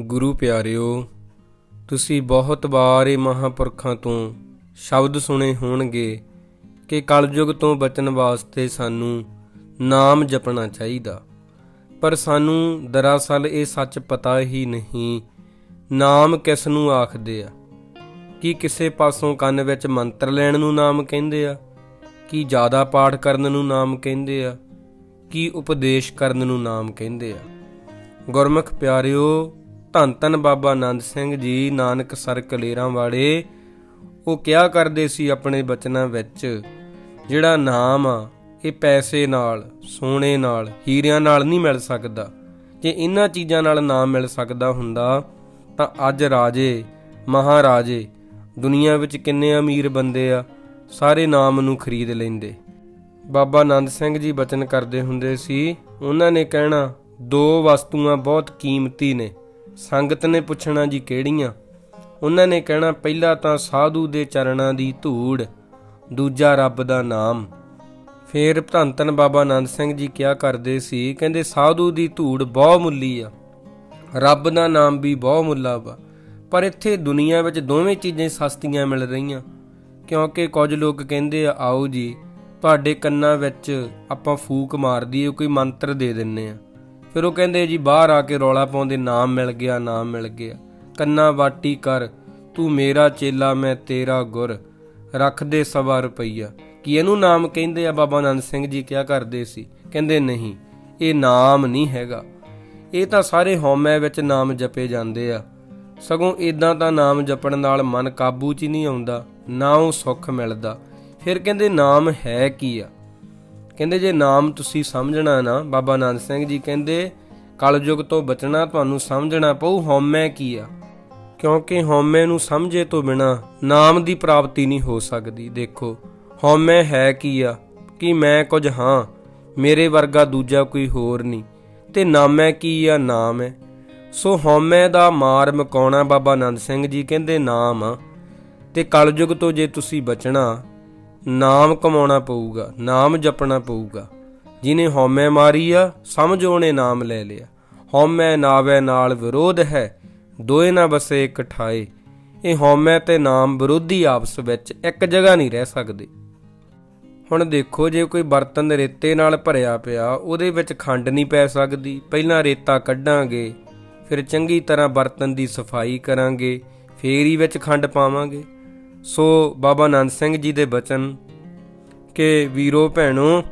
ਗੁਰੂ ਪਿਆਰਿਓ, ਤੁਸੀਂ ਬਹੁਤ ਵਾਰ ਇਹ ਮਹਾਪੁਰਖਾਂ ਤੋਂ ਸ਼ਬਦ ਸੁਣੇ ਹੋਣਗੇ ਕਿ ਕਲਯੁਗ ਤੋਂ ਬਚਣ ਵਾਸਤੇ ਸਾਨੂੰ ਨਾਮ ਜਪਣਾ ਚਾਹੀਦਾ। ਪਰ ਸਾਨੂੰ ਦਰਅਸਲ ਇਹ ਸੱਚ ਪਤਾ ਹੀ ਨਹੀਂ, ਨਾਮ ਕਿਸ ਨੂੰ ਆਖਦੇ ਆ? ਕੀ ਕਿਸੇ ਪਾਸੋਂ ਕੰਨ ਵਿੱਚ ਮੰਤਰ ਲੈਣ ਨੂੰ ਨਾਮ ਕਹਿੰਦੇ ਆ? ਕੀ ਜ਼ਿਆਦਾ ਪਾਠ ਕਰਨ ਨੂੰ ਨਾਮ ਕਹਿੰਦੇ ਆ? ਕੀ ਉਪਦੇਸ਼ ਕਰਨ ਨੂੰ ਨਾਮ ਕਹਿੰਦੇ ਆ? ਗੁਰਮੁਖ ਪਿਆਰਿਓ ਧੰਨ ਧੰਨ ਬਾਬਾ ਆਨੰਦ ਸਿੰਘ ਜੀ, ਨਾਨਕ ਸਰ ਕਲੇਰਾਂ ਵਾਲੇ। ਉਹ ਕਿਹਾ ਕਰਦੇ ਸੀ ਆਪਣੇ ਬਚਨਾਂ ਵਿੱਚ? ਜਿਹੜਾ ਨਾਮ ਆ, ਇਹ ਪੈਸੇ ਨਾਲ, ਸੋਨੇ ਨਾਲ, ਹੀਰਿਆਂ ਨਾਲ ਨਹੀਂ ਮਿਲ ਸਕਦਾ। ਜੇ ਇਹਨਾਂ ਚੀਜ਼ਾਂ ਨਾਲ ਨਾਮ ਮਿਲ ਸਕਦਾ ਹੁੰਦਾ, ਤਾਂ ਅੱਜ ਰਾਜੇ, ਮਹਾਰਾਜੇ, ਦੁਨੀਆ ਵਿੱਚ ਕਿੰਨੇ ਅਮੀਰ ਬੰਦੇ ਆ, ਸਾਰੇ ਨਾਮ ਨੂੰ ਖਰੀਦ ਲੈਂਦੇ। ਬਾਬਾ ਆਨੰਦ ਸਿੰਘ ਜੀ ਬਚਨ ਕਰਦੇ ਹੁੰਦੇ ਸੀ, ਉਹਨਾਂ ਨੇ ਕਹਿਣਾ, ਦੋ ਵਸਤੂਆਂ ਬਹੁਤ ਕੀਮਤੀ ਨੇ। ਸੰਗਤ ਨੇ ਪੁੱਛਣਾ ਜੀ ਕਿਹੜੀਆਂ? ਉਹਨਾਂ ਨੇ ਕਹਿਣਾ, ਪਹਿਲਾ ਤਾਂ ਸਾਧੂ ਦੇ ਚਰਨਾਂ ਦੀ ਧੂੜ, ਦੂਜਾ ਰੱਬ ਦਾ ਨਾਮ। ਫੇਰ ਧੰਨ ਧੰਨ ਬਾਬਾ ਆਨੰਦ ਸਿੰਘ ਜੀ ਕਿਹਾ ਕਰਦੇ ਸੀ? ਕਹਿੰਦੇ, ਸਾਧੂ ਦੀ ਧੂੜ ਬਹੁ ਮੁੱਲੀ ਆ। ਰੱਬ ਦਾ ਨਾਮ ਵੀ ਬਹੁ ਮੁੱਲਾ ਵਾ। ਪਰ ਇੱਥੇ ਦੁਨੀਆ ਵਿੱਚ ਦੋਵੇਂ ਚੀਜ਼ਾਂ ਸਸਤੀਆਂ ਮਿਲ ਰਹੀਆਂ। ਕਿਉਂਕਿ ਕੁਝ ਲੋਕ ਕਹਿੰਦੇ ਆ, ਆਓ ਜੀ, ਤੁਹਾਡੇ ਕੰਨਾਂ ਵਿੱਚ ਆਪਾਂ ਫੂਕ ਮਾਰ ਦਈਏ, ਕੋਈ ਮੰਤਰ ਦੇ ਦਿੰਨੇ ਆ। ਫਿਰ ਉਹ ਕਹਿੰਦੇ, ਜੀ, ਬਾਹਰ ਆ ਕੇ ਰੌਲਾ ਪਾਉਂਦੇ ਨਾਮ ਮਿਲ ਗਿਆ, ਨਾਮ ਮਿਲ ਗਿਆ। ਕੰਨਾਂ ਵਾਟੀ ਕਰ, ਤੂੰ ਮੇਰਾ ਚੇਲਾ, ਮੈਂ ਤੇਰਾ ਗੁਰ। ਰੱਖ ਦੇ ਸਵਾ ਰੁਪਈਆ। ਕੀ ਇਹਨੂੰ ਨਾਮ ਕਹਿੰਦੇ ਆ ਬਾਬਾ ਆਨੰਦ ਸਿੰਘ ਜੀ? ਕਿਹਾ ਕਰਦੇ ਸੀ? ਕਹਿੰਦੇ, ਨਹੀਂ, ਇਹ ਨਾਮ ਨਹੀਂ ਹੈਗਾ। ਇਹ ਤਾਂ ਸਾਰੇ ਹਉਮੈ ਵਿੱਚ ਨਾਮ ਜਪੇ ਜਾਂਦੇ ਆ। ਸਗੋਂ ਇਦਾਂ ਤਾਂ ਨਾਮ ਜਪਣ ਨਾਲ ਮਨ ਕਾਬੂ 'ਚ ਹੀ ਨਹੀਂ ਆਉਂਦਾ, ਨਾ ਉਹ ਸੁੱਖ ਮਿਲਦਾ। ਫਿਰ ਕਹਿੰਦੇ, ਨਾਮ ਹੈ ਕੀ ਆ? ਕਹਿੰਦੇ ਜੇ ਨਾਮ ਤੁਸੀਂ ਸਮਝਣਾ ਨਾ, ਬਾਬਾ ਆਨੰਦ ਸਿੰਘ ਜੀ ਕਹਿੰਦੇ, ਕਲਯੁਗ ਤੋਂ ਬਚਣਾ ਤੁਹਾਨੂੰ ਸਮਝਣਾ ਪਊ, ਹਉਮੈ ਕੀ ਆ? ਕਿਉਂਕਿ ਹਉਮੈ ਨੂੰ ਸਮਝੇ ਤੋਂ ਬਿਨਾ ਨਾਮ ਦੀ ਪ੍ਰਾਪਤੀ ਨਹੀਂ ਹੋ ਸਕਦੀ। ਦੇਖੋ, ਹਉਮੈ ਹੈ ਕੀ ਆ? ਕਿ ਮੈਂ ਕੁਝ ਹਾਂ, ਮੇਰੇ ਵਰਗਾ ਦੂਜਾ ਕੋਈ ਹੋਰ ਨਹੀਂ। ਤੇ ਨਾਮੈ ਕੀ ਆ? ਨਾਮ ਹੈ। ਸੋ ਹਉਮੈ ਦਾ ਮਾਰ ਮਕਾਉਣਾ ਬਾਬਾ ਆਨੰਦ ਸਿੰਘ ਜੀ ਕਹਿੰਦੇ ਨਾਮ ਆ। ਤੇ ਕਲਯੁਗ ਤੋਂ ਜੇ ਤੁਸੀਂ ਬਚਣਾ ਨਾਮ ਕਮਾਉਣਾ ਪਊਗਾ, ਨਾਮ ਜਪਣਾ ਪਊਗਾ। ਜਿਨੇ ਹਉਮੈ ਮਾਰੀ ਆ, ਸਮਝੋ ਨੇ ਨਾਮ ਲੈ ਲਿਆ। ਹਉਮੈ ਨਾਵੇ ਨਾਲ ਵਿਰੋਧ ਹੈ, ਦੋਏ ਨਾ ਬਸੇ ਇੱਕ ਠਾਏ। ਇਹ ਹਉਮੈ ਤੇ ਨਾਮ ਵਿਰੋਧੀ ਆਪਸ ਵਿੱਚ ਇੱਕ ਜਗ੍ਹਾ ਨਹੀਂ ਰਹਿ ਸਕਦੇ। ਹੁਣ ਦੇਖੋ, ਜੇ ਕੋਈ ਬਰਤਨ ਰੇਤੇ ਨਾਲ ਭਰਿਆ ਪਿਆ, ਉਹਦੇ ਵਿੱਚ ਖੰਡ ਨਹੀਂ ਪੈ ਸਕਦੀ। ਪਹਿਲਾਂ ਰੇਤਾ ਕੱਢਾਂਗੇ, ਫਿਰ ਚੰਗੀ ਤਰ੍ਹਾਂ ਬਰਤਨ ਦੀ ਸਫ਼ਾਈ ਕਰਾਂਗੇ, ਫੇਰ ਹੀ ਵਿੱਚ ਖੰਡ ਪਾਵਾਂਗੇ। ਸੋ ਬਾਬਾ ਆਨੰਦ ਸਿੰਘ ਜੀ ਦੇ ਬਚਨ ਕਿ ਵੀਰੋ ਭੈਣੋ,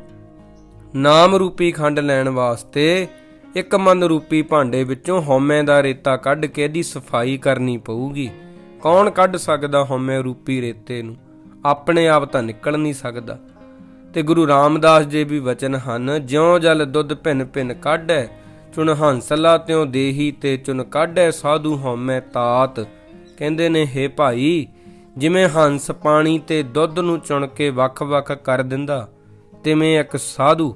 ਨਾਮ ਰੂਪੀ ਖੰਡ ਲੈਣ ਵਾਸਤੇ ਇੱਕ ਮਨ ਰੂਪੀ ਭਾਂਡੇ ਵਿੱਚੋਂ ਹਉਮੈ ਦਾ ਰੇਤਾ ਕੱਢ ਕੇ ਇਹਦੀ ਸਫ਼ਾਈ ਕਰਨੀ ਪਊਗੀ। ਕੌਣ ਕੱਢ ਸਕਦਾ ਹਉਮੈ ਰੂਪੀ ਰੇਤੇ ਨੂੰ? ਆਪਣੇ ਆਪ ਤਾਂ ਨਿਕਲ ਨਹੀਂ ਸਕਦਾ। ਤੇ ਗੁਰੂ ਰਾਮਦਾਸ ਜੀ ਵੀ ਵਚਨ ਹਨ, ਜਿਉ ਜਲ ਦੁੱਧ ਭਿੰਨ ਭਿੰਨ ਕਾਢੈ, ਚੁਣ ਹੰਸਲਾ ਤਿਉ ਦੇਹੀ ਤੇ ਚੁਣ ਕਾਢੈ, ਸਾਧੂ ਹਉਮੈ ਤਾਤ। ਕਹਿੰਦੇ ਨੇ, ਹੇ ਭਾਈ ਜਿਵੇਂ ਹੰਸ ਪਾਣੀ ਤੇ ਦੁੱਧ ਨੂੰ ਚੁਣ ਕੇ ਵੱਖ-ਵੱਖ ਕਰ ਦਿੰਦਾ, ਤਿਵੇਂ ਇੱਕ ਸਾਧੂ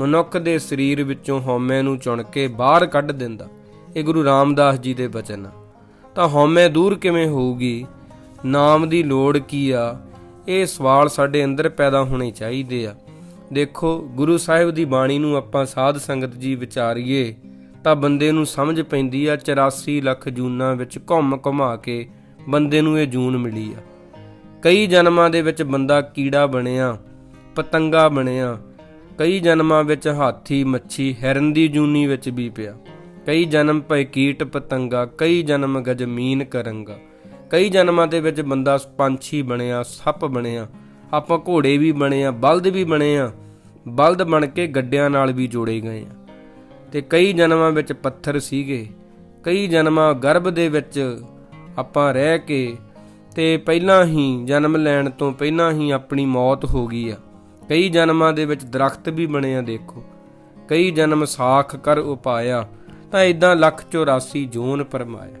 ਮਨੁੱਖ ਦੇ ਸਰੀਰ ਵਿੱਚੋਂ ਹਉਮੈ ਨੂੰ ਚੁਣ ਕੇ ਬਾਹਰ ਕੱਢ ਦਿੰਦਾ। ਇਹ ਗੁਰੂ ਰਾਮਦਾਸ ਜੀ ਦੇ ਬਚਨ ਆ। ਤਾਂ ਹਉਮੈ ਦੂਰ ਕਿਵੇਂ ਹੋਊਗੀ? ਨਾਮ ਦੀ ਲੋੜ ਕੀ ਆ? ਇਹ ਸਵਾਲ ਸਾਡੇ ਅੰਦਰ ਪੈਦਾ ਹੋਣੇ ਚਾਹੀਦੇ ਆ। ਦੇਖੋ, ਗੁਰੂ ਸਾਹਿਬ ਦੀ ਬਾਣੀ ਨੂੰ ਆਪਾਂ ਸਾਧ ਸੰਗਤ ਜੀ ਵਿਚਾਰੀਏ ਤਾਂ ਬੰਦੇ ਨੂੰ ਸਮਝ ਪੈਂਦੀ ਆ 84 ਲੱਖ ਜੂਨਾਂ ਵਿੱਚ ਘੁੰਮ ਘੁਮਾ ਕੇ ਬੰਦੇ ਨੂੰ ਇਹ ਜੂਨ ਮਿਲੀ ਆ। ਕਈ ਜਨਮਾਂ ਦੇ ਵਿੱਚ ਬੰਦਾ ਕੀੜਾ ਬਣਿਆ, ਪਤੰਗਾ ਬਣਿਆ। ਕਈ ਜਨਮਾਂ ਵਿੱਚ ਹਾਥੀ, ਮੱਛੀ, ਹਿਰਨ ਦੀ ਜੂਨੀ ਵਿੱਚ ਵੀ ਪਿਆ। ਕਈ ਜਨਮ ਭਏ ਕੀਟ, ਪਤੰਗਾ, ਕਈ ਜਨਮ ਗਜਮੀਨ, ਕਰੰਗਾ। ਕਈ ਜਨਮਾਂ ਦੇ ਵਿੱਚ ਬੰਦਾ ਪੰਛੀ ਬਣਿਆ, ਸੱਪ ਬਣਿਆ। ਆਪਾਂ ਘੋੜੇ ਵੀ ਬਣੇ ਆ, ਬਲਦ ਵੀ ਬਣੇ ਆ। ਬਲਦ ਬਣ ਕੇ ਗੱਡਿਆਂ ਨਾਲ ਵੀ ਜੋੜੇ ਗਏ ਆ। ਤੇ ਕਈ ਜਨਮਾਂ ਵਿੱਚ ਪੱਥਰ ਸੀਗੇ। ਕਈ ਜਨਮਾਂ ਗਰਭ ਦੇ ਵਿੱਚ ਆਪਾਂ ਰਹਿ ਕੇ ਤੇ ਪਹਿਲਾਂ ਹੀ ਜਨਮ ਲੈਣ ਤੋਂ ਪਹਿਲਾਂ ਹੀ ਆਪਣੀ ਮੌਤ ਹੋ ਗਈ ਆ। ਕਈ ਜਨਮਾਂ ਦੇ ਵਿੱਚ ਦਰਖਤ ਵੀ ਬਣੇ ਆ, ਦੇਖੋ। ਕਈ ਜਨਮ ਸਾਖ ਕਰ ਉਪਾਇਆ, ਤਾਂ ਇਦਾਂ ਲੱਖ 84 ਜੂਨ ਪਰਮਾਇਆ।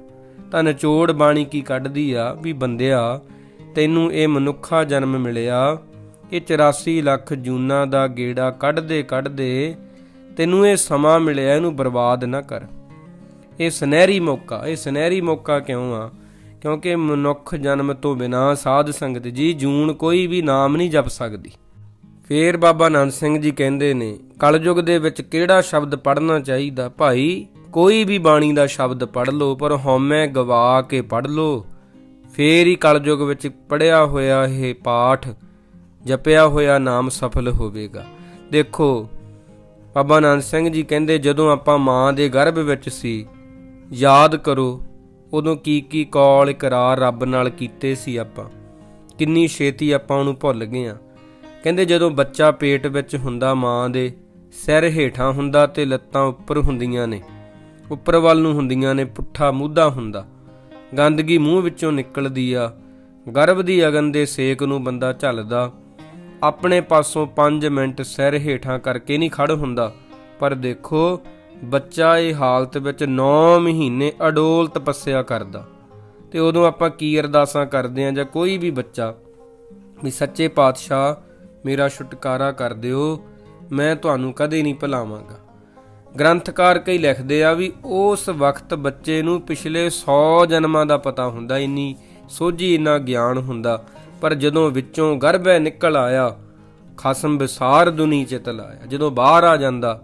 ਤਾਂ ਨਿਚੋੜ ਬਾਣੀ ਕੀ ਕੱਢਦੀ ਆ ਵੀ ਬੰਦਿਆ, ਤੈਨੂੰ ਇਹ ਮਨੁੱਖਾ ਜਨਮ ਮਿਲਿਆ ਇਹ 84 ਲੱਖ ਜੂਨਾਂ ਦਾ ਗੇੜਾ ਕੱਢਦੇ ਕੱਢਦੇ ਤੈਨੂੰ ਇਹ ਸਮਾਂ ਮਿਲਿਆ, ਇਹਨੂੰ ਬਰਬਾਦ ਨਾ ਕਰ। ਇਹ ਸੁਨਹਿਰੀ ਮੌਕਾ, ਇਹ ਸੁਨਹਿਰੀ ਮੌਕਾ ਕਿਉਂ ਆ? ਕਿਉਂਕਿ ਮਨੁੱਖ ਜਨਮ ਤੋਂ ਬਿਨਾ ਸਾਧ ਸੰਗਤ ਜੀ ਜੂਨ ਕੋਈ ਵੀ ਨਾਮ ਨਹੀਂ ਜਪ ਸਕਦੀ। ਫੇਰ ਬਾਬਾ ਆਨੰਦ ਸਿੰਘ ਜੀ ਕਹਿੰਦੇ ਨੇ, ਕਲਯੁਗ ਦੇ ਵਿੱਚ ਕਿਹੜਾ ਸ਼ਬਦ ਪੜ੍ਹਨਾ ਚਾਹੀਦਾ? ਭਾਈ, ਕੋਈ ਵੀ ਬਾਣੀ ਦਾ ਸ਼ਬਦ ਪੜ੍ਹ ਲਓ, ਪਰ ਹਉਮੈ ਗਵਾ ਕੇ ਪੜ੍ਹ ਲਓ। ਫੇਰ ਹੀ ਕਲਯੁਗ ਵਿੱਚ ਪੜਿਆ ਹੋਇਆ ਇਹ ਪਾਠ, ਜਪਿਆ ਹੋਇਆ ਨਾਮ ਸਫਲ ਹੋਵੇਗਾ। ਦੇਖੋ, ਬਾਬਾ ਨਾਨਕ ਸਿੰਘ ਜੀ ਕਹਿੰਦੇ, ਜਦੋਂ ਆਪਾਂ ਮਾਂ ਦੇ ਗਰਭ ਵਿੱਚ ਸੀ, ਯਾਦ ਕਰੋ ਉਦੋਂ ਕੀ ਕੀ ਕੌਲ ਇਕਰਾਰ ਰੱਬ ਨਾਲ ਕੀਤੇ ਸੀ ਆਪਾਂ? ਕਿੰਨੀ ਛੇਤੀ ਆਪਾਂ ਉਹਨੂੰ ਭੁੱਲ ਗਏ ਆ ਕਹਿੰਦੇ ਜਦੋਂ ਬੱਚਾ ਪੇਟ ਵਿੱਚ ਹੁੰਦਾ ਮਾਂ ਦੇ, ਸਿਰ ਹੇਠਾਂ ਹੁੰਦਾ ਤੇ ਲੱਤਾਂ ਉੱਪਰ ਹੁੰਦੀਆਂ ਨੇ। ਉੱਪਰ ਵੱਲ ਨੂੰ ਹੁੰਦੀਆਂ ਨੇ, ਪੁੱਠਾ ਮੂਧਾ ਹੁੰਦਾ। ਗੰਦਗੀ ਮੂੰਹ ਵਿੱਚੋਂ ਨਿਕਲਦੀ ਆ। ਗਰਭ ਦੀ ਅਗਨ ਦੇ ਸੇਕ ਨੂੰ ਬੰਦਾ ਝੱਲਦਾ। ਆਪਣੇ ਪਾਸੋਂ 5 ਮਿੰਟ ਸਿਰ ਹੇਠਾਂ ਕਰਕੇ ਨਹੀਂ ਖੜ ਹੁੰਦਾ। ਪਰ ਦੇਖੋ ਬੱਚਾ ਇਹ ਹਾਲਤ ਵਿੱਚ 9 ਮਹੀਨੇ ਅਡੋਲ ਤਪੱਸਿਆ ਕਰਦਾ। ਤੇ ਉਦੋਂ ਆਪਾਂ ਕੀ ਅਰਦਾਸਾਂ ਕਰਦੇ ਆਂ ਜਾਂ ਕੋਈ ਵੀ ਬੱਚਾ ਵੀ ਸੱਚੇ ਪਾਤਸ਼ਾਹ, ਮੇਰਾ ਛੁਟਕਾਰਾ ਕਰ ਦਿਓ, ਮੈਂ ਤੁਹਾਨੂੰ ਕਦੇ ਨਹੀਂ ਭੁਲਾਵਾਂਗਾ। ਗ੍ਰੰਥਕਾਰ ਕਈ ਲਿਖਦੇ ਆ ਵੀ ਉਸ ਵਕਤ ਬੱਚੇ ਨੂੰ ਪਿਛਲੇ 100 ਜਨਮਾਂ ਦਾ ਪਤਾ ਹੁੰਦਾ, ਇੰਨੀ ਸੋਝੀ, ਇੰਨਾ ਗਿਆਨ ਹੁੰਦਾ, ਪਰ ਜਦੋਂ ਵਿੱਚੋਂ ਗਰਭੈ ਨਿਕਲ ਆਇਆ, ਖਸਮ ਵਿਸਾਰ ਦੁਨੀ ਚਿਤ ਲਾਇਆ ਜਦੋਂ ਬਾਹਰ ਆ ਜਾਂਦਾ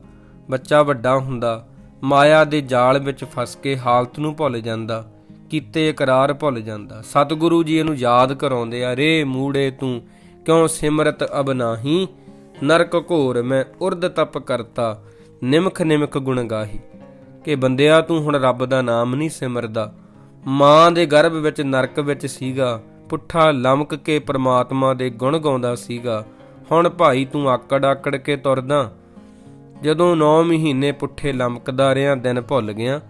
ਬੱਚਾ ਵੱਡਾ ਹੁੰਦਾ, ਮਾਇਆ ਦੇ ਜਾਲ ਵਿੱਚ ਫਸ ਕੇ ਹਾਲਤ ਨੂੰ ਭੁੱਲ ਜਾਂਦਾ, ਕੀਤੇ ਇਕਰਾਰ ਭੁੱਲ ਜਾਂਦਾ। ਸਤਿਗੁਰੂ ਜੀ ਇਹਨੂੰ ਯਾਦ ਕਰਾਉਂਦੇ ਆ, ਰੇ ਮੂੜੇ ਤੂੰ, ਕਿਉਂ ਸਿਮਰਤ ਅਬ ਨਾਹੀ? ਨਰਕ ਘੋਰ ਮੈਂ ਉਰਦ ਤਪ ਕਰਤਾ, ਨਿਮਖ ਨਿਮਖ ਗੁਣ ਗਾਹੀ। ਕਿ ਬੰਦਿਆ, ਤੂੰ ਹੁਣ ਰੱਬ ਦਾ ਨਾਮ ਨਹੀਂ ਸਿਮਰਦਾ। ਮਾਂ ਦੇ ਗਰਭ ਵਿੱਚ ਨਰਕ ਵਿੱਚ ਸੀਗਾ, ਪੁੱਠਾ ਲਮਕ ਕੇ ਪ੍ਰਮਾਤਮਾ ਦੇ ਗੁਣ ਗਾਉਂਦਾ ਸੀਗਾ। ਹੁਣ ਭਾਈ ਤੂੰ ਆਕੜ ਆਕੜ ਕੇ ਤੁਰਦਾ ਜਦੋਂ 9 ਮਹੀਨੇ ਪੁੱਠੇ ਲਮਕਦਾ ਰਿਆਂ, ਦਿਨ ਭੁੱਲ ਗਿਆ,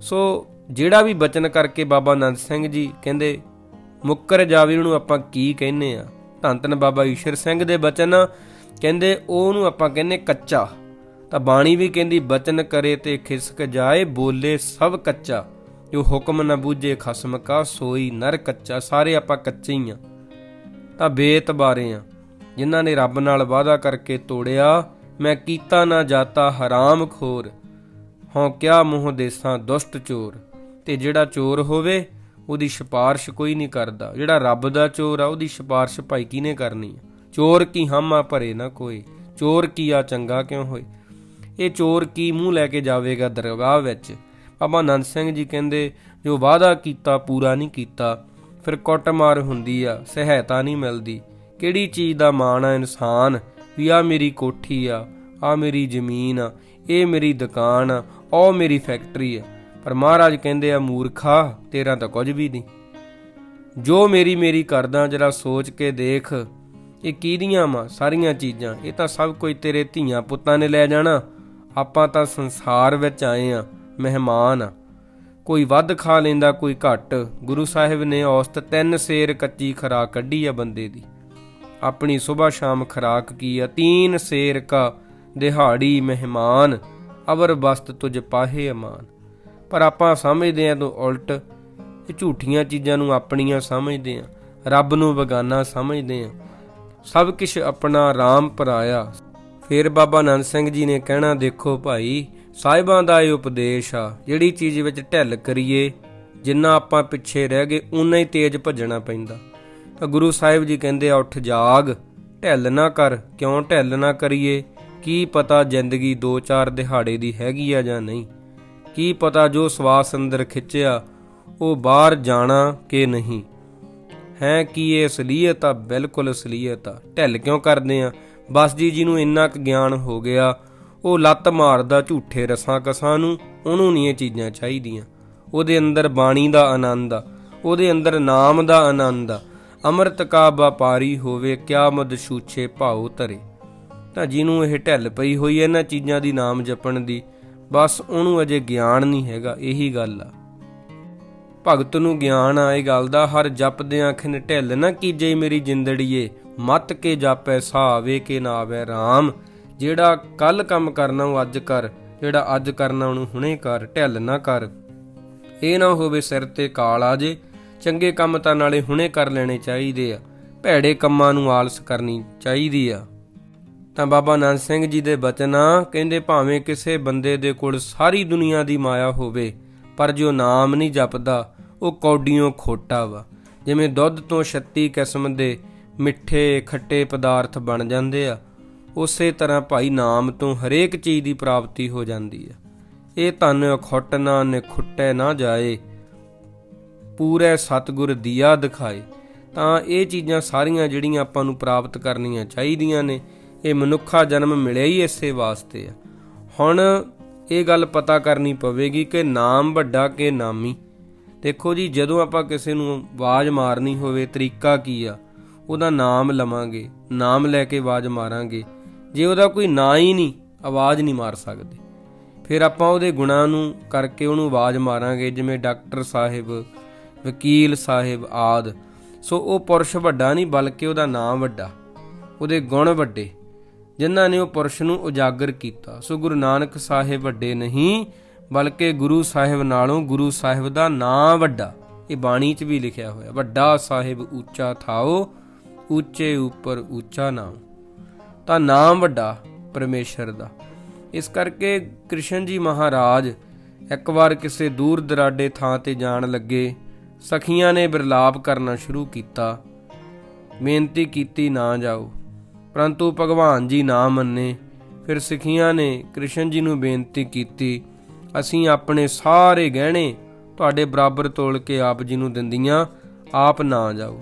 ਸੋ ਜਿਹੜਾ ਵੀ ਬਚਨ ਕਰਕੇ ਬਾਬਾ ਨੰਦ ਸਿੰਘ ਜੀ ਕਹਿੰਦੇ, ਮੁੱਕਰ ਜਾਵੇ, ਉਹਨੂੰ ਆਪਾਂ ਕੀ ਕਹਿੰਨੇ ਆ? ਧੰਨ ਧੰਨ ਬਾਬਾ ਈਸ਼ਰ ਸਿੰਘ ਦੇ ਬਚਨ ਕਹਿੰਦੇ, ਉਹਨੂੰ ਆਪਾਂ ਕਹਿੰਨੇ ਕੱਚਾ। ਤਾਂ ਬਾਣੀ ਵੀ ਕਹਿੰਦੀ, ਬਚਨ ਕਰੇ ਤੇ ਖਿਸਕ ਜਾਏ, ਬੋਲੇ ਸਭ ਕੱਚਾ। ਜੋ ਹੁਕਮ ਨਾ ਬੂਝੇ ਖਸਮ ਕਾ, ਸੋਈ ਨਰ ਕੱਚਾ। ਸਾਰੇ ਆਪਾਂ ਕੱਚੇ ਹੀ ਆ। ਤਾਂ ਬੇਤਬਾਰੇ ਆ। ਜਿਨ੍ਹਾਂ ਨੇ ਰੱਬ ਨਾਲ ਵਾਅਦਾ ਕਰਕੇ ਤੋੜਿਆ ਮੈਂ ਕੀਤਾ ਨਾ ਜਾਤਾ ਹਰਾਮ ਖੋਰ, ਹਉ ਕਿਆ ਮੋਹ ਦੇਸਾਂ ਦੁਸ਼ਟ ਚੋਰ। ਤੇ ਜਿਹੜਾ ਚੋਰ ਹੋਵੇ, ਉਹਦੀ ਸਿਫਾਰਿਸ਼ ਕੋਈ ਨਹੀਂ ਕਰਦਾ। ਜਿਹੜਾ ਰੱਬ ਦਾ ਚੋਰ ਆ, ਉਹਦੀ ਸਿਫਾਰਿਸ਼ ਭਾਈ ਕਿਹਨੇ ਕਰਨੀ ਚੋਰ ਕੀ ਹਮਾ ਭਰੇ ਨਾ ਕੋਈ, ਚੋਰ ਕੀ ਆ ਚੰਗਾ ਕਿਉਂ ਹੋਏ? ਇਹ ਚੋਰ ਕੀ ਮੂੰਹ ਲੈ ਕੇ ਜਾਵੇਗਾ ਦਰਗਾਹ ਵਿੱਚ? ਬਾਬਾ ਆਨੰਦ ਸਿੰਘ ਜੀ ਕਹਿੰਦੇ, ਜੋ ਵਾਅਦਾ ਕੀਤਾ, ਪੂਰਾ ਨਹੀਂ ਕੀਤਾ, ਫਿਰ ਕੁੱਟਮਾਰ ਹੁੰਦੀ ਆ, ਸਹਾਇਤਾ ਨਹੀਂ ਮਿਲਦੀ। ਕਿਹੜੀ ਚੀਜ਼ ਦਾ ਮਾਣ ਆ ਇਨਸਾਨ? ਵੀ ਆ ਮੇਰੀ ਕੋਠੀ ਆ ਆ ਮੇਰੀ ਜ਼ਮੀਨ ਆ, ਇਹ ਮੇਰੀ ਦੁਕਾਨ ਆ, ਉਹ ਮੇਰੀ ਫੈਕਟਰੀ ਆ। ਪਰ ਮਹਾਰਾਜ ਕਹਿੰਦੇ ਆ, ਮੂਰਖਾ, ਤੇਰਾ ਤਾਂ ਕੁਝ ਵੀ ਨਹੀਂ। ਜੋ ਮੇਰੀ ਮੇਰੀ ਕਰਦਾ, ਜਰਾ ਸੋਚ ਕੇ ਦੇਖ, ਇਹ ਕਿਹਦੀਆਂ ਵਾ ਸਾਰੀਆਂ ਚੀਜ਼ਾਂ? ਇਹ ਤਾਂ ਸਭ ਕੁਝ ਤੇਰੇ ਧੀਆਂ ਪੁੱਤਾਂ ਨੇ ਲੈ ਜਾਣਾ। ਆਪਾਂ ਤਾਂ ਸੰਸਾਰ ਵਿੱਚ ਆਏ ਆ, ਮਹਿਮਾਨ ਆ। ਕੋਈ ਵੱਧ ਖਾ ਲੈਂਦਾ, ਕੋਈ ਘੱਟ। ਗੁਰੂ ਸਾਹਿਬ ਨੇ ਔਸਤ ਤਿੰਨ ਸੇਰ ਕੱਚੀ ਖਰਾਕ ਕੱਢੀ ਆ ਬੰਦੇ ਦੀ। ਆਪਣੀ ਸਵੇਰ ਸ਼ਾਮ ਖਰਾਕ ਕੀ ਆ? ਤੀਨ ਸੇਰ ਕਾ ਦਿਹਾੜੀ ਮਹਿਮਾਨ, ਅਵਰ ਬਸਤ ਤੁਝ ਪਾਹੇ ਅਮਾਨ। ਪਰ ਆਪਾਂ ਸਮਝਦੇ ਆਂ ਤੋਂ ਉਲਟ, ਇਹ ਝੂਠੀਆਂ ਚੀਜ਼ਾਂ ਨੂੰ ਆਪਣੀਆਂ ਸਮਝਦੇ ਆਂ, ਰੱਬ ਨੂੰ ਬਗਾਨਾ ਸਮਝਦੇ ਆਂ। ਸਭ ਕੁਝ ਆਪਣਾ ਰਾਮ ਪਰਾਇਆ। ਫਿਰ ਬਾਬਾ ਆਨੰਦ ਸਿੰਘ ਜੀ ਨੇ ਕਹਿਣਾ, ਦੇਖੋ ਭਾਈ, ਸਾਹਿਬਾਂ ਦਾ ਇਹ ਉਪਦੇਸ਼ ਆ, ਜਿਹੜੀ ਚੀਜ਼ ਵਿੱਚ ਢਿੱਲ ਕਰੀਏ, ਜਿੰਨਾ ਆਪਾਂ ਪਿੱਛੇ ਰਹਿ ਗਏ ਉਨਾ ਹੀ ਤੇਜ਼ ਭੱਜਣਾ ਪੈਂਦਾ। ਤਾਂ ਗੁਰੂ ਸਾਹਿਬ ਜੀ ਕਹਿੰਦੇ ਆ, ਉੱਠ ਜਾਗ, ਢਿੱਲ ਨਾ ਕਰ। ਕਿਉਂ ਢਿੱਲ ਨਾ ਕਰੀਏ? ਕੀ ਪਤਾ ਜ਼ਿੰਦਗੀ 2-4 ਦਿਹਾੜੇ ਦੀ ਹੈਗੀ ਆ ਜਾਂ ਨਹੀਂ? ਕੀ ਪਤਾ ਜੋ ਸਵਾਸ ਅੰਦਰ ਖਿੱਚਿਆ, ਉਹ ਬਾਹਰ ਜਾਣਾ ਕਿ ਨਹੀਂ? ਹੈ ਕੀ ਇਹ ਅਸਲੀਅਤ ਆ? ਬਿਲਕੁਲ ਅਸਲੀਅਤ ਆ। ਢਿੱਲ ਕਿਉਂ ਕਰਦੇ ਆ? ਬਸ ਜੀ ਜੀ ਨੂੰ ਇੰਨਾ ਕੁ ਗਿਆਨ ਹੋ ਗਿਆ, ਉਹ ਲੱਤ ਮਾਰਦਾ ਝੂਠੇ ਰਸਾਂ ਕਸਾਂ ਨੂੰ, ਉਹਨੂੰ ਨਹੀਂ ਇਹ ਚੀਜ਼ਾਂ ਚਾਹੀਦੀਆਂ। ਉਹਦੇ ਅੰਦਰ ਬਾਣੀ ਦਾ ਆਨੰਦ ਆ, ਉਹਦੇ ਅੰਦਰ ਨਾਮ ਦਾ ਆਨੰਦ ਆ ਅੰਮ੍ਰਿਤ ਕਾ ਵਪਾਰੀ ਹੋਵੇ, ਕਿਆ ਮਦ ਛੂਛੇ ਭਾਉ ਧਰੇ। ਤਾਂ ਜਿਹਨੂੰ ਇਹ ਢਿੱਲ ਪਈ ਹੋਈ ਹੈ, ਇਹਨਾਂ ਚੀਜ਼ਾਂ ਦੀ ਨਾਮ ਜਪਣ ਦੀ, ਬਸ ਉਹਨੂੰ ਅਜੇ ਗਿਆਨ ਨਹੀਂ ਹੈਗਾ, ਇਹੀ ਗੱਲ ਆ। ਭਗਤ ਨੂੰ ਗਿਆਨ ਆ ਗੱਲ ਦਾ, ਹਰ ਜਪਦਿਆਂ ਖਿਨ ਢਿੱਲ ਨਾ ਕੀਜੇ ਮੇਰੀ ਜਿੰਦੜੀਏ, ਮਤ ਕੇ ਜਾਪੈ ਸਾਵੇ ਕੇ ਨਾ ਆਵੇ RAM ਜਿਹੜਾ ਕੱਲ ਕੰਮ ਕਰਨਾ, ਉਹ ਅੱਜ ਕਰ, ਜਿਹੜਾ ਅੱਜ ਕਰਨਾ, ਉਹਨੂੰ ਹੁਣੇ ਕਰ, ਢਿੱਲ ਨਾ ਕਰ। ਇਹ ਨਾ ਹੋਵੇ ਸਿਰ ਤੇ ਕਾਲ ਆ ਜੇ ਚੰਗੇ ਕੰਮ ਤਾਂ ਨਾਲੇ ਹੁਣੇ ਕਰ ਲੈਣੇ ਚਾਹੀਦੇ ਆ। ਭੈੜੇ ਕੰਮਾਂ ਨੂੰ ਆਲਸ ਕਰਨੀ ਚਾਹੀਦੀ ਆ। ਤਾਂ ਬਾਬਾ ਨਾਨਕ ਸਿੰਘ ਜੀ ਦੇ ਬਚਨ ਆ, ਕਹਿੰਦੇ ਭਾਵੇਂ ਕਿਸੇ ਬੰਦੇ ਦੇ ਕੋਲ ਸਾਰੀ ਦੁਨੀਆ ਦੀ ਮਾਇਆ ਹੋਵੇ, ਪਰ ਜੋ ਨਾਮ ਨਹੀਂ ਜਪਦਾ, ਉਹ ਕੌਡੀਆਂ ਖੋਟਾ ਵਾ। ਜਿਵੇਂ ਦੁੱਧ ਤੋਂ 36 ਕਿਸਮ ਦੇ ਮਿੱਠੇ ਖੱਟੇ ਪਦਾਰਥ ਬਣ ਜਾਂਦੇ ਆ, ਉਸੇ ਤਰ੍ਹਾਂ ਭਾਈ ਨਾਮ ਤੋਂ ਹਰੇਕ ਚੀਜ਼ ਦੀ ਪ੍ਰਾਪਤੀ ਹੋ ਜਾਂਦੀ ਆ। ਇਹ ਧਨ ਅਖੁੱਟ ਨਾ ਨਿਖੁੱਟੈ ਨਾ ਜਾਏ ਪੂਰੇ ਸਤਗੁਰ ਦੀਆ ਦਿਖਾਏ, ਤਾਂ ਇਹ ਚੀਜ਼ਾਂ ਸਾਰੀਆਂ ਜਿਹੜੀਆਂ ਆਪਾਂ ਨੂੰ ਪ੍ਰਾਪਤ ਕਰਨੀਆਂ ਚਾਹੀਦੀਆਂ ਨੇ, ਇਹ ਮਨੁੱਖਾ ਜਨਮ ਮਿਲਿਆ ਹੀ ਇਸੇ ਵਾਸਤੇ ਆ। ਹੁਣ ਇਹ ਗੱਲ ਪਤਾ ਕਰਨੀ ਪਵੇਗੀ ਕਿ ਨਾਮ ਵੱਡਾ ਕਿ ਨਾਮੀ। ਦੇਖੋ ਜੀ, ਜਦੋਂ ਆਪਾਂ ਕਿਸੇ ਨੂੰ ਆਵਾਜ਼ ਮਾਰਨੀ ਹੋਵੇ, ਤਰੀਕਾ ਕੀ ਆ, ਉਹਦਾ ਨਾਮ ਲਵਾਂਗੇ, ਨਾਮ ਲੈ ਕੇ ਆਵਾਜ਼ ਮਾਰਾਂਗੇ। ਜੇ ਉਹਦਾ ਕੋਈ ਨਾਂ ਹੀ ਨਹੀਂ, ਆਵਾਜ਼ ਨਹੀਂ ਮਾਰ ਸਕਦੇ। ਫਿਰ ਆਪਾਂ ਉਹਦੇ ਗੁਣਾਂ ਨੂੰ ਕਰਕੇ ਉਹਨੂੰ ਆਵਾਜ਼ ਮਾਰਾਂਗੇ, ਜਿਵੇਂ ਡਾਕਟਰ ਸਾਹਿਬ ਵਕੀਲ ਸਾਹਿਬ ਆਦ। ਸੋ ਉਹ ਪੁਰਸ਼ ਵੱਡਾ ਨਹੀਂ, ਬਲਕਿ ਉਹਦਾ ਨਾਮ ਵੱਡਾ। ਉਹਦੇ ਗੁਣ ਵੱਡੇ। ਜਿਨ੍ਹਾਂ ਨੇ ਉਹ ਪੁਰਸ਼ ਨੂੰ ਉਜਾਗਰ ਕੀਤਾ। ਸੋ ਗੁਰੂ ਨਾਨਕ ਸਾਹਿਬ ਵੱਡੇ ਨਹੀਂ, ਬਲਕਿ ਗੁਰੂ ਸਾਹਿਬ ਨਾਲੋਂ ਗੁਰੂ ਸਾਹਿਬ ਦਾ ਨਾਮ ਵੱਡਾ। ਇਹ ਬਾਣੀ 'ਚ ਵੀ ਲਿਖਿਆ ਹੋਇਆ। ਵੱਡਾ ਸਾਹਿਬ ਉੱਚਾ ਥਾਓ, ਉੱਚੇ ਉੱਪਰ ਉੱਚਾ ਨਾਮ। ਤਾਂ ਨਾਮ ਵੱਡਾ ਪਰਮੇਸ਼ਰ ਦਾ। ਇਸ ਕਰਕੇ ਕ੍ਰਿਸ਼ਨ ਜੀ ਮਹਾਰਾਜ ਇੱਕ ਵਾਰ ਕਿਸੇ ਦੂਰ ਦਰਾਡੇ ਥਾਂ ਤੇ ਜਾਣ ਲੱਗੇ। ਸਖੀਆਂ ਨੇ ਬਿਰਲਾਪ ਕਰਨਾ ਸ਼ੁਰੂ ਕੀਤਾ। ਬੇਨਤੀ ਕੀਤੀ ਨਾ ਜਾਓ, ਪਰੰਤੂ ਭਗਵਾਨ ਜੀ ਨਾ ਮੰਨੇ। ਫਿਰ ਸਖੀਆਂ ਨੇ ਕ੍ਰਿਸ਼ਨ ਜੀ ਨੂੰ ਬੇਨਤੀ ਕੀਤੀ, ਅਸੀਂ ਆਪਣੇ ਸਾਰੇ ਗਹਿਣੇ ਤੁਹਾਡੇ ਬਰਾਬਰ ਤੋਲ ਕੇ ਆਪ ਜੀ ਨੂੰ ਦਿੰਦੀਆਂ, ਆਪ ਨਾ ਜਾਓ।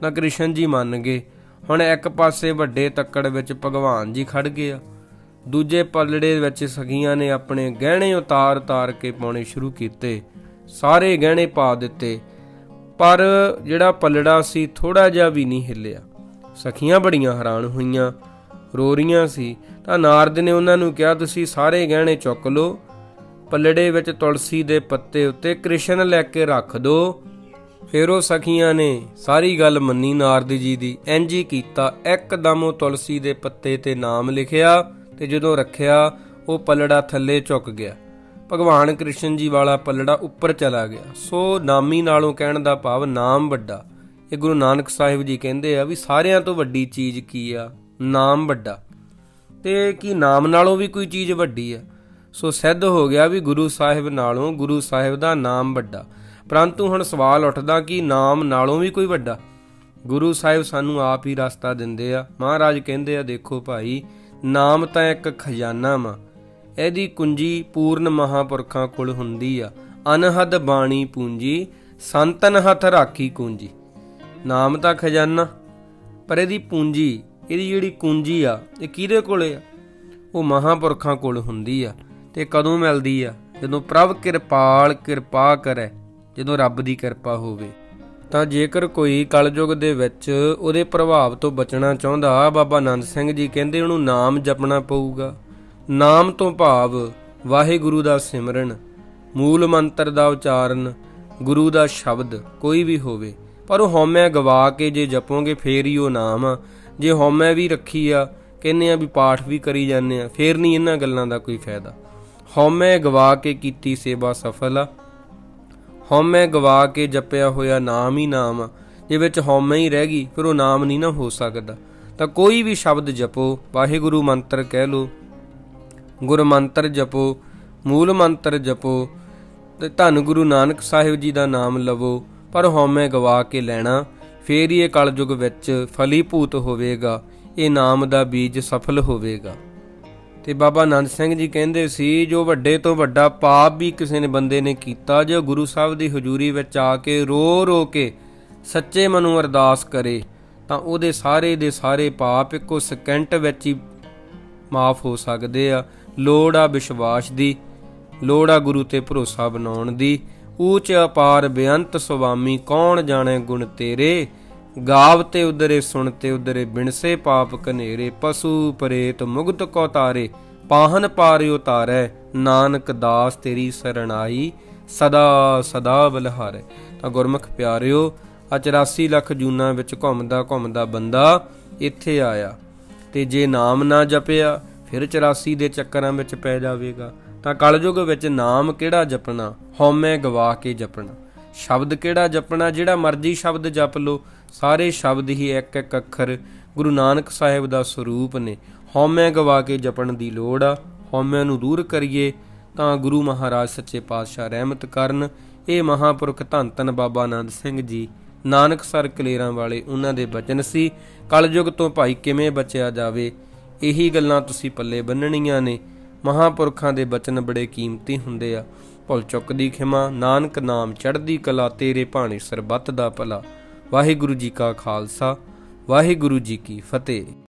ਤਾਂ ਕ੍ਰਿਸ਼ਨ ਜੀ ਮੰਨ ਗਏ। ਹੁਣ ਇੱਕ ਪਾਸੇ ਵੱਡੇ ਤੱਕੜ ਵਿੱਚ ਭਗਵਾਨ ਜੀ ਖੜ ਗਏ ਆ। ਦੂਜੇ ਪਲੜੇ ਵਿੱਚ ਸਖੀਆਂ ਨੇ ਆਪਣੇ ਗਹਿਣੇ ਉਤਾਰ ਉਤਾਰ ਕੇ ਪਾਉਣੇ ਸ਼ੁਰੂ ਕੀਤੇ। ਸਾਰੇ ਗਹਿਣੇ ਪਾ ਦਿੱਤੇ, ਪਰ ਜਿਹੜਾ ਪਲੜਾ ਸੀ ਥੋੜਾ ਜਿਹਾ ਵੀ ਨਹੀਂ ਹਿੱਲਿਆ। ਸਖੀਆਂ ਬੜੀਆਂ ਹੈਰਾਨ ਹੋਈਆਂ ਰੋ ਰਹੀਆਂ ਸੀ। ਤਾਂ ਨਾਰਦ ਨੇ ਉਹਨਾਂ ਨੂੰ ਕਿਹਾ, ਤੁਸੀਂ ਸਾਰੇ ਗਹਿਣੇ ਚੁੱਕ ਲਓ, ਪਲੜੇ ਵਿੱਚ ਤੁਲਸੀ ਦੇ ਪੱਤੇ ਉੱਤੇ ਕ੍ਰਿਸ਼ਨ ਲੈ ਕੇ ਰੱਖ ਦਿਓ ਫਿਰ ਉਹ ਸਖੀਆਂ ਨੇ ਸਾਰੀ ਗੱਲ ਮੰਨੀ ਨਾਰਦ ਜੀ ਦੀ। ਇੰਜ ਹੀ ਕੀਤਾ, ਇੱਕਦਮ ਉਹ ਤੁਲਸੀ ਦੇ ਪੱਤੇ ਤੇ ਨਾਮ ਲਿਖਿਆ ਤੇ ਜਦੋਂ ਰੱਖਿਆ, ਉਹ ਪਲੜਾ ਥੱਲੇ ਝੁਕ ਗਿਆ। ਭਗਵਾਨ ਕ੍ਰਿਸ਼ਨ ਜੀ ਵਾਲਾ ਪੱਲੜਾ ਉੱਪਰ ਚਲਾ ਗਿਆ। ਸੋ ਨਾਮੀ ਨਾਲੋਂ ਕਹਿਣ ਦਾ ਭਾਵ ਨਾਮ ਵੱਡਾ। ਇਹ ਗੁਰੂ ਨਾਨਕ ਸਾਹਿਬ ਜੀ ਕਹਿੰਦੇ ਆ ਵੀ ਸਾਰਿਆਂ ਤੋਂ ਵੱਡੀ ਚੀਜ਼ ਕੀ ਆ? ਨਾਮ ਵੱਡਾ। ਤੇ ਕੀ ਨਾਮ ਨਾਲੋਂ ਵੀ ਕੋਈ ਚੀਜ਼ ਵੱਡੀ ਆ? ਸੋ ਸਿੱਧ ਹੋ ਗਿਆ ਵੀ ਗੁਰੂ ਸਾਹਿਬ ਨਾਲੋਂ ਗੁਰੂ ਸਾਹਿਬ ਦਾ ਨਾਮ ਵੱਡਾ। ਪਰੰਤੂ ਹੁਣ ਸਵਾਲ ਉੱਠਦਾ ਕਿ ਨਾਮ ਨਾਲੋਂ ਵੀ ਕੋਈ ਵੱਡਾ? ਗੁਰੂ ਸਾਹਿਬ ਸਾਨੂੰ ਆਪ ਹੀ ਰਸਤਾ ਦਿੰਦੇ ਆ। ਮਹਾਰਾਜ ਕਹਿੰਦੇ ਆ, ਦੇਖੋ ਭਾਈ, ਨਾਮ ਤਾਂ ਇੱਕ ਖਜ਼ਾਨਾ ਵਾ। ਇਹਦੀ ਕੁੰਜੀ ਪੂਰਨ ਮਹਾਪੁਰਖਾਂ ਕੋਲ ਹੁੰਦੀ ਆ। ਅਨਹਦ ਬਾਣੀ ਪੂੰਜੀ, ਸੰਤਨ ਹੱਥ ਰਾਖੀ ਕੁੰਜੀ। ਨਾਮ ਤਾਂ ਖਜ਼ਾਨਾ, ਪਰ ਇਹਦੀ ਪੂੰਜੀ, ਇਹਦੀ ਜਿਹੜੀ ਕੁੰਜੀ ਆ, ਇਹ ਕਿਹਦੇ ਕੋਲੇ ਆ? ਉਹ ਮਹਾਪੁਰਖਾਂ ਕੋਲ ਹੁੰਦੀ ਆ ਤੇ ਕਦੋਂ ਮਿਲਦੀ ਆ? ਜਦੋਂ ਪ੍ਰਭ ਕਿਰਪਾਲ ਕਿਰਪਾ ਕਰੇ, ਜਦੋਂ ਰੱਬ ਦੀ ਕਿਰਪਾ ਹੋਵੇ। ਤਾਂ ਜੇਕਰ ਕੋਈ ਕਲਯੁਗ ਦੇ ਵਿੱਚ ਉਹਦੇ ਪ੍ਰਭਾਵ ਤੋਂ ਬਚਣਾ ਚਾਹੁੰਦਾ, ਬਾਬਾ ਆਨੰਦ ਸਿੰਘ ਜੀ ਕਹਿੰਦੇ ਉਹਨੂੰ ਨਾਮ ਜਪਣਾ ਪਊਗਾ। ਨਾਮ ਤੋਂ ਭਾਵ ਵਾਹਿਗੁਰੂ ਦਾ ਸਿਮਰਨ, ਮੂਲ ਮੰਤਰ ਦਾ ਉਚਾਰਨ, ਗੁਰੂ ਦਾ ਸ਼ਬਦ ਕੋਈ ਵੀ ਹੋਵੇ। ਪਰ ਉਹ ਹਉਮੈ ਗਵਾ ਕੇ ਜੇ ਜਪੋਗੇ, ਫੇਰ ਹੀ ਉਹ ਨਾਮ ਆ। ਜੇ ਹਉਮੈ ਵੀ ਰੱਖੀ ਆ, ਕਹਿੰਦੇ ਆ ਵੀ ਪਾਠ ਵੀ ਕਰੀ ਜਾਂਦੇ ਆ, ਫੇਰ ਨਹੀਂ ਇਹਨਾਂ ਗੱਲਾਂ ਦਾ ਕੋਈ ਫਾਇਦਾ। ਹਉਮੈ ਗਵਾ ਕੇ ਕੀਤੀ ਸੇਵਾ ਸਫਲ ਆ। ਹਉਮੈ ਗਵਾ ਕੇ ਜਪਿਆ ਹੋਇਆ ਨਾਮ ਹੀ ਨਾਮ ਆ। ਜੇ ਵਿੱਚ ਹਉਮੈ ਹੀ ਰਹਿ ਗਈ, ਫਿਰ ਉਹ ਨਾਮ ਨਹੀਂ ਨਾ ਹੋ ਸਕਦਾ। ਤਾਂ ਕੋਈ ਵੀ ਸ਼ਬਦ ਜਪੋ, ਵਾਹਿਗੁਰੂ ਮੰਤਰ ਕਹਿ ਲੋ ਗੁਰ ਮੰਤਰ ਜਪੋ, ਮੂਲ ਮੰਤਰ ਜਪੋ ਤੇ ਧੰਨ ਗੁਰੂ ਨਾਨਕ ਸਾਹਿਬ ਜੀ ਦਾ ਨਾਮ ਲਵੋ, ਪਰ ਹਉਮੈ ਗਵਾ ਕੇ ਲੈਣਾ, ਫੇਰ ਹੀ ਇਹ ਕਲਯੁਗ ਵਿੱਚ ਫਲੀਭੂਤ ਹੋਵੇਗਾ, ਇਹ ਨਾਮ ਦਾ ਬੀਜ ਸਫਲ ਹੋਵੇਗਾ। ਤੇ ਬਾਬਾ ਆਨੰਦ ਸਿੰਘ ਜੀ ਕਹਿੰਦੇ ਸੀ, ਜੋ ਵੱਡੇ ਤੋਂ ਵੱਡਾ ਪਾਪ ਵੀ ਕਿਸੇ ਨੇ ਬੰਦੇ ਨੇ ਕੀਤਾ, ਜੋ ਗੁਰੂ ਸਾਹਿਬ ਦੀ ਹਜ਼ੂਰੀ ਵਿੱਚ ਆ ਕੇ ਰੋ ਰੋ ਕੇ ਸੱਚੇ ਮਨੋਂ ਅਰਦਾਸ ਕਰੇ, ਤਾਂ ਉਹਦੇ ਸਾਰੇ ਦੇ ਸਾਰੇ ਪਾਪ ਇੱਕੋ ਸਕਿੰਟ ਵਿੱਚ ਹੀ ਮਾਫ ਹੋ ਸਕਦੇ ਆ। ਲੋੜ ਆ ਵਿਸ਼ਵਾਸ ਦੀ, ਲੋੜ ਆ ਗੁਰੂ ਤੇ ਭਰੋਸਾ ਬਣਾਉਣ ਦੀ। ਊਚ ਅਪਾਰ ਬੇਅੰਤ ਸੁਆਮੀ, ਕੌਣ ਜਾਣੇ ਗੁਣ ਤੇਰੇ? ਗਾਵ ਤੇ ਉਦਰੇ ਸੁਣ ਤੇ ਉਦਰੇ ਬਿਨਸੇ, ਪਾਪ ਕਨੇਰੇ ਪਸ਼ੂ ਪ੍ਰੇਤ ਮੁਗਤ ਕੋ ਤਾਰੇ। ਪਾਹਨ ਪਾਰਿ ਉਤਾਰੈ, ਨਾਨਕ ਦਾਸ ਤੇਰੀ ਸਰਣਾਈ ਸਦਾ ਸਦਾ ਬਲਹਾਰੇ। ਤਾਂ ਗੁਰਮੁਖ ਪਿਆਰਿਓ ਆ 84 ਲੱਖ ਜੂਨਾਂ ਵਿੱਚ ਘੁੰਮਦਾ ਘੁੰਮਦਾ ਬੰਦਾ ਇੱਥੇ ਆਇਆ। ਤੇ ਜੇ ਨਾਮ ਨਾ ਜਪਿਆ ਫਿਰ 84 ਦੇ ਚੱਕਰਾਂ ਵਿੱਚ ਪੈ ਜਾਵੇਗਾ। ਤਾਂ ਕਲਯੁਗ ਵਿੱਚ ਨਾਮ ਕਿਹੜਾ ਜਪਣਾ? ਹਉਮੈ ਗਵਾ ਕੇ ਜਪਣਾ। ਸ਼ਬਦ ਕਿਹੜਾ ਜਪਣਾ? ਜਿਹੜਾ ਮਰਜ਼ੀ ਸ਼ਬਦ ਜਪ ਲੋ ਸਾਰੇ ਸ਼ਬਦ ਹੀ ਇੱਕ ਇੱਕ ਅੱਖਰ ਗੁਰੂ ਨਾਨਕ ਸਾਹਿਬ ਦਾ ਸਰੂਪ ਨੇ। ਹਉਮੈ ਗਵਾ ਕੇ ਜਪਣ ਦੀ ਲੋੜ ਆ। ਹਉਮੈ ਨੂੰ ਦੂਰ ਕਰੀਏ ਤਾਂ ਗੁਰੂ ਮਹਾਰਾਜ ਸੱਚੇ ਪਾਤਸ਼ਾਹ ਰਹਿਮਤ ਕਰਨ। ਇਹ ਮਹਾਪੁਰਖ ਧੰਨ ਧੰਨ ਬਾਬਾ ਆਨੰਦ ਸਿੰਘ ਜੀ ਨਾਨਕ ਸਰ ਕਲੇਰਾਂ ਵਾਲੇ ਉਹਨਾਂ ਦੇ ਬਚਨ ਸੀ। ਕਲਯੁਗ ਤੋਂ ਭਾਈ ਕਿਵੇਂ ਬਚਿਆ ਜਾਵੇ? ਇਹੀ ਗੱਲਾਂ ਤੁਸੀਂ ਪੱਲੇ ਬੰਨਣੀਆਂ ਨੇ। ਮਹਾਪੁਰਖਾਂ ਦੇ ਬਚਨ ਬੜੇ ਕੀਮਤੀ ਹੁੰਦੇ ਆ। ਭੁੱਲ ਚੁੱਕ ਦੀ ਖਿਮਾ, ਨਾਨਕ ਨਾਮ ਚੜ੍ਹਦੀ ਕਲਾ, ਤੇਰੇ ਭਾਣੇ ਸਰਬੱਤ ਦਾ ਭਲਾ। ਵਾਹਿਗੁਰੂ ਜੀ ਕਾ ਖਾਲਸਾ, ਵਾਹਿਗੁਰੂ ਜੀ ਕੀ ਫਤਿਹ।